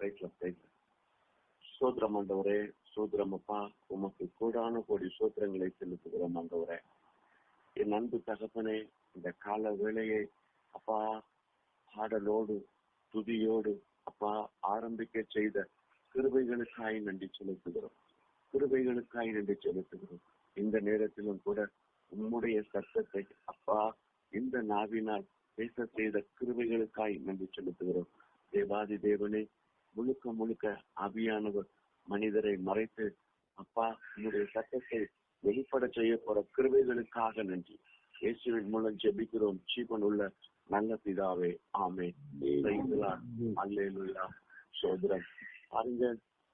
ரைட்ல ரைட்ல சோதரம் ஆண்டவரே சோதரம் அப்பா உமக்கு கூடான கோடி சோத்திரங்களை செலுத்துகிறோம் ஆண்டவரே என் அன்பு தகப்பனே இந்த கால வேலையை அப்பா பாடலோடு துதியோடு அப்பா ஆரம்பிக்க செய்த கிருபைகளுக்காய் நன்றி செலுத்துகிறோம். கிருபைகளுக்காய் நன்றி செலுத்துகிறோம். இந்த நேரத்திலும் கூட உம்முடைய சத்தத்தை அப்பா இந்த நாவினால் பேச செய்த கிருபைகளுக்காய் நன்றி செலுத்துகிறோம். தேவாதி தேவனே முழுக்க முழுக்க ஆவியானவர் மனிதரை மறைத்து அப்பா உன்னுடைய சட்டத்தை வெளிப்பட செய்ய போற கிருவைகளுக்காக நன்றி. இயேசுவின் மூலம் ஜெபிக்கிறோம். ஜீவன் உள்ள நல்ல பிதாவே ஆமே அல்லேலுயா சோதரம் பாருங்க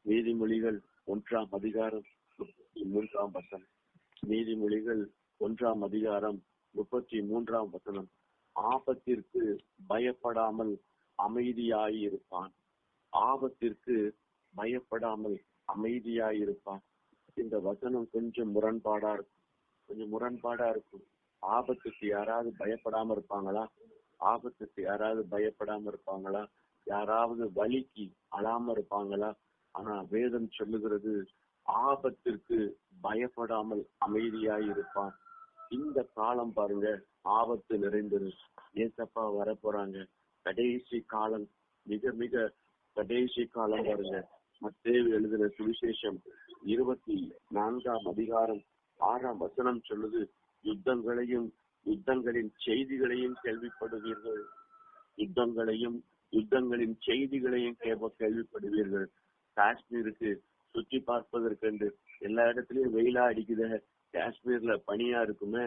நீதிமொழிகள் ஒன்றாம் அதிகாரம் மூன்றாம் வசனம். நீதிமொழிகள் ஒன்றாம் அதிகாரம் முப்பத்தி மூன்றாம் வசனம். ஆபத்திற்கு பயப்படாமல் அமைதியாயிருப்பான் ஆபத்திற்கு பயப்படாமல் அமைதியாயிருப்பான் இந்த வசனம் கொஞ்சம் முரண்பாடா இருக்கும். கொஞ்சம் முரண்பாடா இருக்கும். ஆபத்துக்கு யாராவது பயப்படாம இருப்பாங்களா? ஆபத்துக்கு யாராவது பயப்படாம இருப்பாங்களா? யாராவது வலிக்கு அழாம இருப்பாங்களா? ஆனா வேதம் சொல்லுகிறது ஆபத்திற்கு பயப்படாமல் அமைதியாய் இருப்பான் இந்த காலம் பாருங்க ஆபத்து நிறைந்தது ஏசப்பா வரப்போறாங்க. கடைசி காலம் மிக மிக கடைசி காலம் பாருங்க மத்தேவு எழுதுற சுவிசேஷம் இருபத்தி நான்காம் அதிகாரம் ஆறாம் வசனம் சொல்லுது யுத்தங்களையும் யுத்தங்களின் செய்திகளையும் கேள்விப்படுவீர்கள். யுத்தங்களையும் யுத்தங்களின் செய்திகளையும் கேள்விப்படுவீர்கள். காஷ்மீருக்கு சுற்றி பார்ப்பதற்கு என்று எல்லா இடத்துலயும் வெயிலா அடிக்குத. காஷ்மீர்ல பனியா இருக்குமே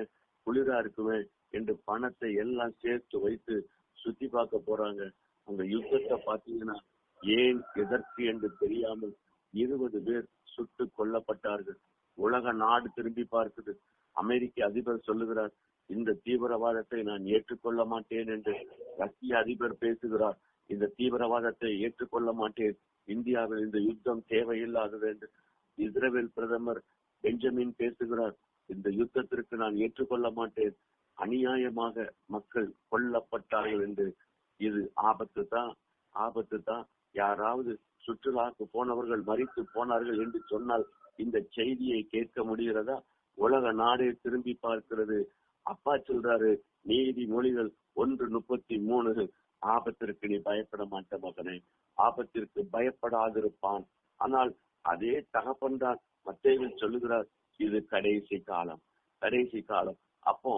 குளிரா இருக்குமே என்று பணத்தை எல்லாம் சேர்த்து வைத்து சுத்தி பார்க்க போறாங்க. அந்த யுத்தத்தை பாத்தீங்கன்னா ஏன் எதற்கு என்று தெரியாமல் இருபது பேர் சுட்டு கொல்லப்பட்டார்கள். உலக நாடு திரும்பி பார்க்குது. அமெரிக்க அதிபர் சொல்லுகிறார் இந்த தீவிரவாதத்தை நான் ஏற்றுக்கொள்ள மாட்டேன் என்று ரஷ்ய அதிபர் பேசுகிறார். இந்த தீவிரவாதத்தை ஏற்றுக்கொள்ள மாட்டேன். இந்தியாவில் இந்த யுத்தம் தேவையில்லாதது என்று இஸ்ரேல் பிரதமர் பெஞ்சமின் பேசுகிறார். இந்த யுத்தத்திற்கு நான் ஏற்றுக்கொள்ள மாட்டேன். அநியாயமாக மக்கள் கொல்லப்பட்டார்கள் என்று. இது ஆபத்து தான் ஆபத்து தான் யாராவது சுற்றுலாக்கு போனவர்கள் மறித்து போனார்கள் என்று சொன்னால் இந்த செய்தியை கேட்க முடிகிறதா? உலக நாடே திரும்பி பார்க்கிறது. அப்பா சொல்றாரு நீதிமொழிகள் ஒன்று முப்பத்தி மூணு. ஆபத்திற்கு நீ பயப்பட மாட்ட மகனே. ஆபத்திற்கு பயப்படாதிருப்பான். ஆனால் அதே தகப்பன் தான் மத்தேவில் சொல்லுகிறார் இது கடைசி காலம். கடைசி காலம். அப்போ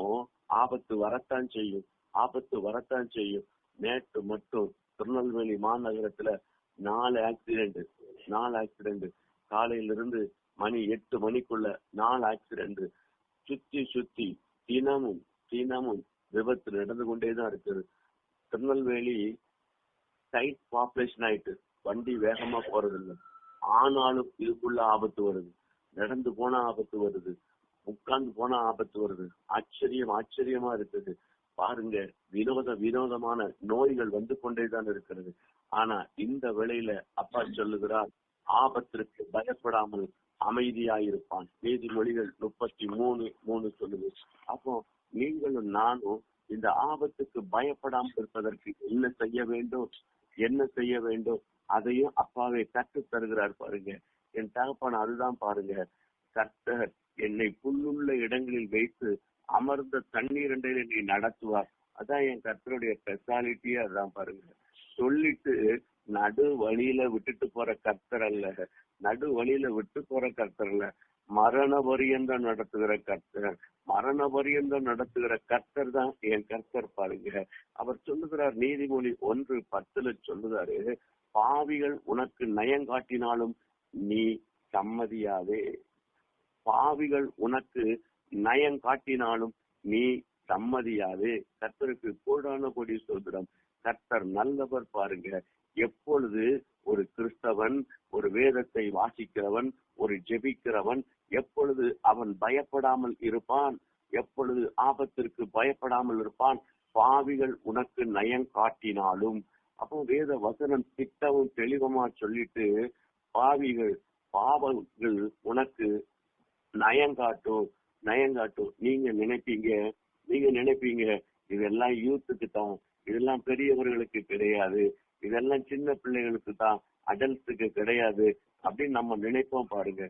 ஆபத்து வரத்தான் செய்யும். ஆபத்து வரத்தான் செய்யும். நேற்று மட்டும் திருநெல்வேலி மாநகரத்துல நாலு ஆக்சிடென்ட் நாலு ஆக்சிடென்ட் காலையில இருந்து மணி எட்டு மணிக்குள்ள நாலு ஆக்சிடென்ட் சுத்தி சுத்தி தினமும் தினமும் விபத்து நடந்து கொண்டேதான் இருக்குது. திருநெல்வேலி டைட் பாப்புலேஷன் ஆயிட்டு வண்டி வேகமா போறதில்லை. ஆனாலும் இதுக்குள்ள ஆபத்து வருது. நடந்து போனா ஆபத்து வருது. உட்கார்ந்து போனா ஆபத்து வருது. ஆச்சரியம் ஆச்சரியமா இருக்குது. பாருங்க வினோத வினோதமான நோய்கள் வந்து கொண்டேதான் இருக்கிறது. ஆனா இந்த வேளையில அப்பா சொல்லுகிறார் ஆபத்திற்கு பயப்படாமல் அமைதியாயிருப்பான். நீதிமொழிகள் முப்பத்தி மூணு மூணு சொல்லுது. அப்போ நீங்களும் நானும் இந்த ஆபத்துக்கு பயப்படாமல் இருப்பதற்கு என்ன செய்ய வேண்டும்? என்ன செய்ய வேண்டும்? அதையும் அப்பாவை கற்று தருகிறார் பாருங்க. என் தகப்பான அதுதான் பாருங்க. கர்த்தர் என்னை புல்லுள்ள இடங்களில் வைத்து அமர்ந்த தண்ணீர் என்னை நடத்துவார் அதான் என் கர்த்தருடைய ஸ்பெஷாலிட்டியே அதான் பாருங்க. சொல்லிட்டு நடு வழியில விட்டுட்டு போற கர்த்தர் அல்ல. நடு வழியில விட்டு போற கர்த்தர் அல்ல. மரண பரியந்தம் நடத்துகிற கர்த்தர். மரண பரியந்தம் நடத்துகிற கர்த்தர் தான் என் கர்த்தர் பாருங்க. அவர் சொல்லுகிறார் நீதிமொழி ஒன்று பத்துல சொல்லுதாரு பாவிகள் உனக்கு நயங்காட்டினாலும் நீ சம்மதியாதே. பாவிகள் உனக்கு நயம் காட்டினாலும் நீ சம்மதியாது. கர்த்தருக்கு கூடான கொடி சொல்கிறோம் கர்த்தர் நல்லவர் பாருங்க. எப்பொழுது ஒரு கிறிஸ்தவன் ஒரு வேதத்தை வாசிக்கிறவன் ஒரு ஜெபிக்கிறவன் எப்பொழுது அவன் பயப்படாமல் இருப்பான் எப்பொழுது ஆபத்திற்கு பயப்படாமல் இருப்பான் பாவிகள் உனக்கு நயம் காட்டினாலும். அப்போ வேத வசனம் திட்டமும் தெளிவமா சொல்லிட்டு பாவிகள் பாவங்கள் உனக்கு நயங்காட்டும் நயங்காட்டும் நீங்க நினைப்பீங்க நீங்க நினைப்பீங்க இதெல்லாம் யூத்துக்கு தான் இதெல்லாம் பெரியவர்களுக்கு கிடையாது இதெல்லாம் சின்ன பிள்ளைகளுக்கு தான் அடல்ட்ஸுக்கு கிடையாது அப்படின்னு நம்ம நினைப்போம் பாருங்க.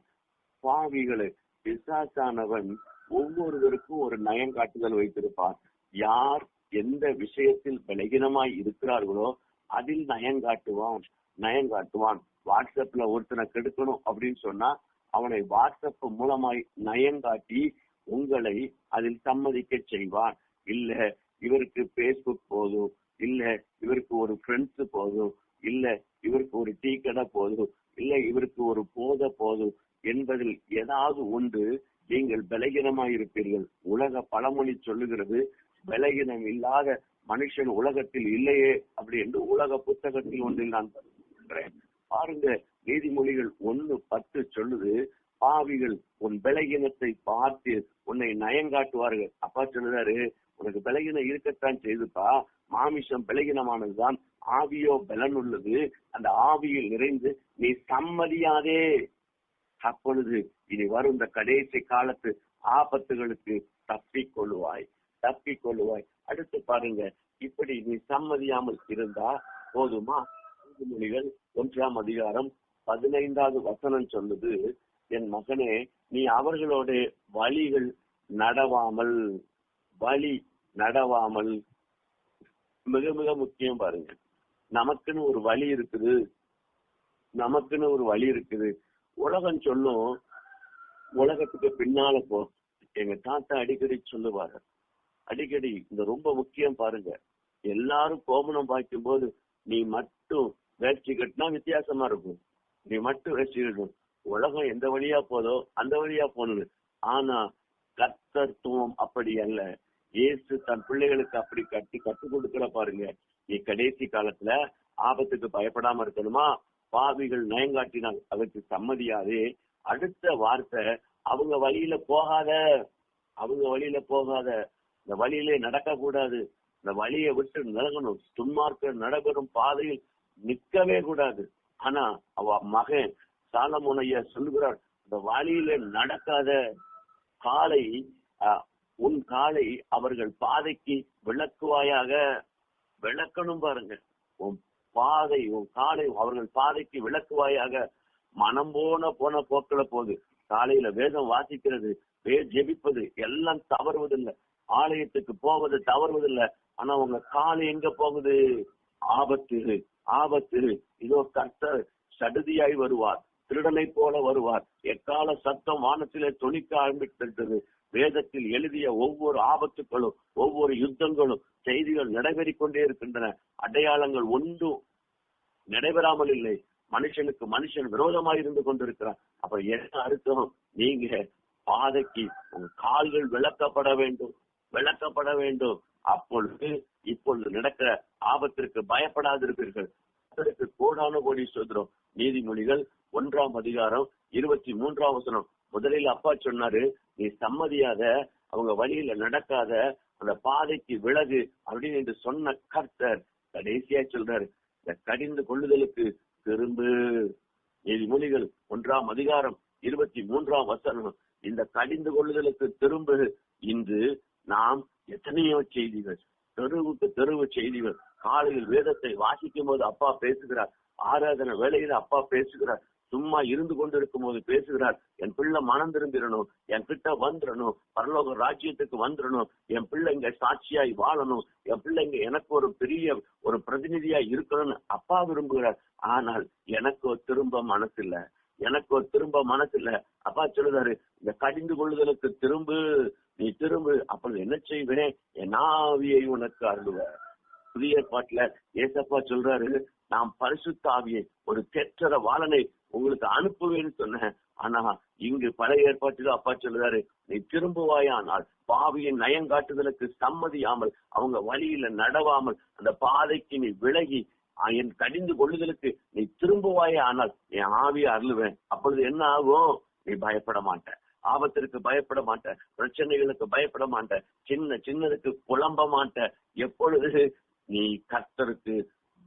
பாவிகளை பிசாசானவன் ஒவ்வொருவருக்கும் ஒரு நயங்காட்டுதல் வைத்திருப்பான். யார் எந்த விஷயத்தில் பலகீனமாய் இருக்கிறார்களோ அதில் நயங்காட்டுவான் நயங்காட்டுவான். வாட்ஸ்அப்ல ஒருத்தனை கெடுக்கணும் அப்படின்னு சொன்னா அவனை வாட்ஸ்அப் மூலமாய் நயங்காட்டி உங்களை அதில் சம்மதிக்க செய்வான். இல்ல இவருக்கு பேஸ்புக் போதும். இல்ல இவருக்கு ஒரு ஃப்ரெண்ட்ஸ் போதும். இல்ல இவருக்கு ஒரு டீ கடை போதும். இல்ல இவருக்கு ஒரு போத போதும். என்பதில் ஏதாவது ஒன்று நீங்கள் பலகீனமாய் இருப்பீர்கள். உலக பழமொழி சொல்லுகிறது பலகீனம் இல்லாத மனுஷன் உலகத்தில் இல்லையே அப்படி என்று உலக புத்தகத்தில் ஒன்றில் நான் படிக்கிறேன் பாருங்க நீதிமொழிகள் ஒன்னு பத்து சொல்லுது பாவிகள் உன் பலகீனத்தை பார்த்து உன்னை நயங்காட்டுவார்கள் அப்பா சொல்லுறாரு உனக்கு பலகீனம் இருக்கத்தான் செய்துப்பா மாமிசம் பலகீனமானதுதான் ஆவியோ பலன் உள்ளது அந்த ஆவியில் நிறைந்து நீ சம்மதியாதே. அப்பொழுது இனி வரும் இந்த கடைசி காலத்து ஆபத்துகளுக்கு தப்பிக் கொள்ளுவாய் தப்பிக் கொள்ளுவாய். அடுத்து பாருங்க இப்படி நீ சம்மதியாமல் இருந்தா போதுமா? மொழிகள் ஒன்றாம் அதிகாரம் பதினைந்தாவது வசனம் சொல்லுது என் மகனே நீ அவர்களோட வழிகள் நடவாமல் வழி நடவாமல். மிக மிக முக்கியம் பாருங்க. நமக்குன்னு ஒரு வழி இருக்குது. நமக்குன்னு ஒரு வழி இருக்குது. உலகம் சொல்லும் உலகத்துக்கு பின்னால போ. எங்க தாத்தா அடிக்கடி சொல்லுவாரு. அடிக்கடி இந்த ரொம்ப முக்கியம் பாருங்க. எல்லாரும் கோமணம் பாய்க்கும் போது நீ மட்டும் வேஷ்டி கட்டினா வித்தியாசமா இருக்கும். நீ மட்டும் வேஷ்டி கட்டணும். உலகம் எந்த வழியா போதோ அந்த வழியா போனது. ஆனா கர்த்தத்துவம் அப்படி அல்ல. இயேசு தன் பிள்ளைகளுக்கு அப்படி கட்டி கற்றுக் கொடுக்கிற பாருங்க. நீ கடைசி காலத்துல ஆபத்துக்கு பயப்படாம இருக்கணுமா? பாவிகள் நயங்காட்டினால் அதற்கு சம்மதியாதே. அடுத்த வார்த்தை அவங்க வழியில போகாத. அவங்க வழியில போகாத. இந்த வழியிலே நடக்க கூடாது இந்த வழியை விட்டு நடக்கணும் துன்மார்க்க நடைபெறும் பாதையில் நிக்கவே கூடாது. ஆனா அவ மகன் சாலமுனைய சொல்லுகிறார் இந்த வழியில நடக்காத காலை அஹ், உன் காலை அவர்கள் பாதைக்கு விளக்குவாயாக. விளக்கணும் பாருங்க. உன் பாதை உன் காலை அவர்கள் பாதைக்கு விளக்குவாயாக. மனம் போன போன போக்குல போகுது. காலையில வேதம் வாசிக்கிறது வே ஜெபிப்பது எல்லாம் தவறுவதில்லை. ஆலயத்துக்கு போவது தவறுவதில்லை. ஆனா உங்க காலை எங்க போகுது? ஆபத்து ஆபத்து. இதோ கர்த்தர் சடுதியாய் வருவார் திருடனை போல வருவார். எக்கால சத்தம் வானத்திலே துணிக்க ஆரம்பித்திருக்கிறது வேதத்தில் எழுதிய ஒவ்வொரு ஆபத்துக்களும் ஒவ்வொரு யுத்தங்களும் செய்திகள் நடைபெறிக் கொண்டே இருக்கின்றன. அடையாளங்கள் ஒன்றும் நடைபெறாமல் இல்லை. மனுஷனுக்கு மனுஷன் விரோதமாய் இருந்து கொண்டிருக்கிறான். அப்ப என்ன அர்த்தம்? நீங்க பாதைக்கு உங்க கால்கள் விளக்கப்பட வேண்டும் விளக்கப்பட வேண்டும். அப்பொழுது இப்பொழுது நடக்கிற ஆபத்திற்கு பயப்படாதிருப்பீர்கள். அதற்கு கோடான கோடி சொல்கிறோம் நீதிமொழிகள் ஒன்றாம் அதிகாரம் இருபத்தி மூன்றாம் வசனம். முதலில் அப்பா சொன்னாரு நீ சம்மதியாத அவங்க வழியில நடக்காத அந்த பாதைக்கு விலகு அப்படின்னு என்று சொன்ன கர்த்தர் கடைசியா சொல்றாரு. இந்த கடிந்து கொள்ளுதலுக்கு திரும்பு. நீதிமொழிகள் ஒன்றாம் அதிகாரம் இருபத்தி மூன்றாம் வசனம். இந்த கடிந்து கொள்ளுதலுக்கு திரும்பு. இன்று நாம் எத்தனையோ செய்திகள் தெருவுக்கு தெருவு செய்திகள் காலையில் வேதத்தை வாசிக்கும் போது அப்பா பேசுகிறார் ஆராதனை வேலையில அப்பா பேசுகிறார் சும்மா இருந்து கொண்டிருக்கும் போது பேசுகிறார் என் பிள்ளை மனம் திரும்பிடணும் என் கிட்ட வந்துடணும் பரலோக ராஜ்யத்துக்கு வந்துடணும் என் பிள்ளைங்க சாட்சியாய் வாழணும் என் பிள்ளைங்க எனக்கு ஒரு பெரிய ஒரு பிரதிநிதியா இருக்கணும்னு அப்பா விரும்புகிறார். ஆனால் எனக்கு திரும்ப மனசு இல்ல எனக்கு ஒரு திரும்ப மனசு இல்ல அப்பா சொல்லுதாரு இந்த கடிந்து கொள்ளுதலுக்கு திரும்ப நீ திரும்பு அப்பொழுது என்ன செய்வேன்? என் ஆவியை உனக்கு அருளுவேன் புதிய ஏற்பாட்டுல ஏசப்பா சொல்றாரு நாம் பரிசுத்த ஆவியை ஒரு தெற்றர வாளனை உங்களுக்கு அனுப்புவேன்னு சொன்னேன். ஆனா இங்கு பழைய ஏற்பாட்டுல அப்பா சொல்லுறாரு நீ திரும்புவாயானால் பாவியின் நயங்காட்டுதலுக்கு சம்மதியாமல் அவங்க வழியில நடவாமல் அந்த பாதைக்கு நீ விலகி என் கடிந்து கொள்ளுதலுக்கு நீ திரும்புவாயே ஆனால் என் ஆவியை அருளுவேன். அப்பொழுது என்ன ஆகும்? நீ பயப்பட மாட்ட. ஆபத்திற்கு பயப்பட மாட்டேன் பிரச்சனைகளுக்கு பயப்பட மாட்டேன் சின்ன சின்னதுக்கு புலம்ப மாட்டேன் எப்பொழுது நீ கர்த்தருக்கு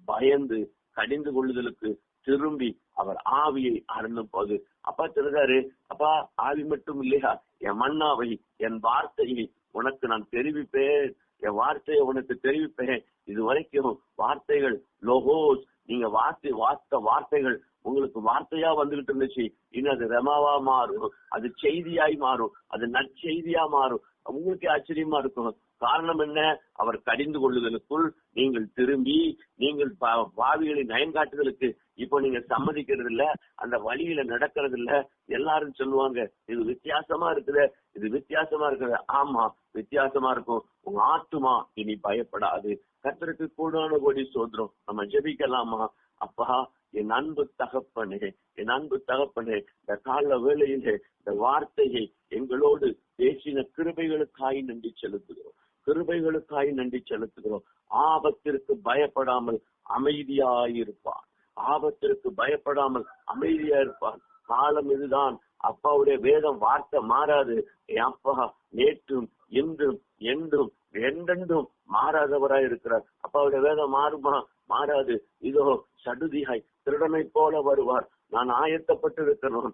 பயந்து கடிந்து கொள்ளுதலுக்கு திரும்பி அவர் ஆவியை அருந்தும் போது அப்பா சொல்றாரு அப்பா ஆவி மட்டும் இல்லையா? என் மன்னாவை என் வார்த்தையை உனக்கு நான் தெரிவிப்பேன். என் வார்த்தையை உனக்கு தெரிவிப்பேன். இது வரைக்கும் வார்த்தைகள் லோகோஸ் நீங்க வார்த்தை வார்த்த வார்த்தைகள் உங்களுக்கு வார்த்தையா வந்துகிட்டு இருந்துச்சு. இன்னும் அது ரெமாவா மாறும். அது செய்தியாய் மாறும். அது நற்செய்தியா மாறும். உங்களுக்கே ஆச்சரியமா இருக்கும் காரணம் என்ன? அவர் கடிந்து கொள்ளுதலுக்குள் நீங்கள் திரும்பி நீங்கள் பா- பாவிகளின் நயங்காட்டுதலுக்கு இப்போ நீங்க சம்மதிக்கிறது இல்ல அந்த வழியில நடக்கிறது இல்ல எல்லாரும் சொல்லுவாங்க இது வித்தியாசமா இருக்குது இது வித்தியாசமா இருக்குது. ஆமா வித்தியாசமா இருக்கும். உங்க ஆத்துமா இனி பயப்படாது. கத்தருக்கு கூடான கோடி சோதரம் நம்ம ஜெபிக்கலாமா? அப்பா என் அன்பு தகப்பனே என் அன்பு தகப்பனே இந்த கால வேளையிலே இந்த வார்த்தையை எங்களோடு பேசின கிருபைகளுக்காய் நன்றி செலுத்துகிறோம். கிருபைகளுக்காய் நன்றி செலுத்துகிறோம். ஆபத்திற்கு பயப்படாமல் அமைதியாயிருப்பான் ஆபத்திற்கு பயப்படாமல் அமைதியா இருப்பான் காலம் இதுதான். அப்பாவுடைய வேதம் வார்த்தை மாறாது. என் அப்பா நேற்றும் இன்றும் என்றும் என்றென்றும் மாறாதவராய் இருக்கிறார் அப்பாவுடைய வேதம் மாறுமா? மாறாது. இதோ சடுதியாய் திருடனை போல வருவார். நான் ஆயத்தப்பட்டிருக்கிறோம்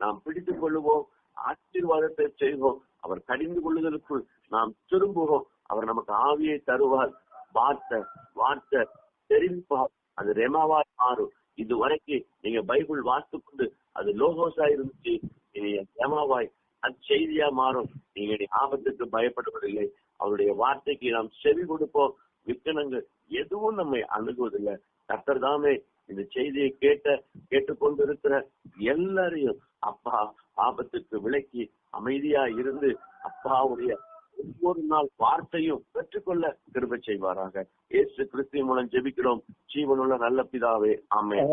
நாம் பிடித்துக் கொள்ளுவோம் ஆசீர்வாதத்தை செய்வோம். அவர் கடிந்து கொள்ளுதலுக்குள் நாம் திரும்புவோம். அவர் நமக்கு ஆவியை தருவார். வார்த்தை வார்த்தை தெரிவிப்பார் அது ரெமாவாய் மாறும். இது வரைக்கும் நீங்க பைபிள் வாசித்து கொண்டு அது லோகோஸா இருந்துச்சு. இனி ரெமாவாய் அச்செய்தியா மாறும். நீங்க ஆபத்துக்கு பயப்படுவதில்லை. அவருடைய வார்த்தைக்கு நாம் செவி கொடுப்போம். விக்கணங்கள் எதுவும் நம்மை அணுகுவதில்லை. கர்த்தர் தாமே இந்த செய்தியை கேட்ட கேட்டுக்கொண்டிருக்கிற எல்லாரையும் அப்பா ஆபத்துக்கு விலக்கி அமைதியா இருந்து அப்பாவுடைய ஒவ்வொரு நாள் வார்த்தையும் பெற்றுக்கொள்ள கிருபை செய்வாராக. இயேசு கிறிஸ்துவின் மூலம் ஜெபிக்கிறோம். ஜீவனுள்ள நல்ல பிதாவே. ஆமென்.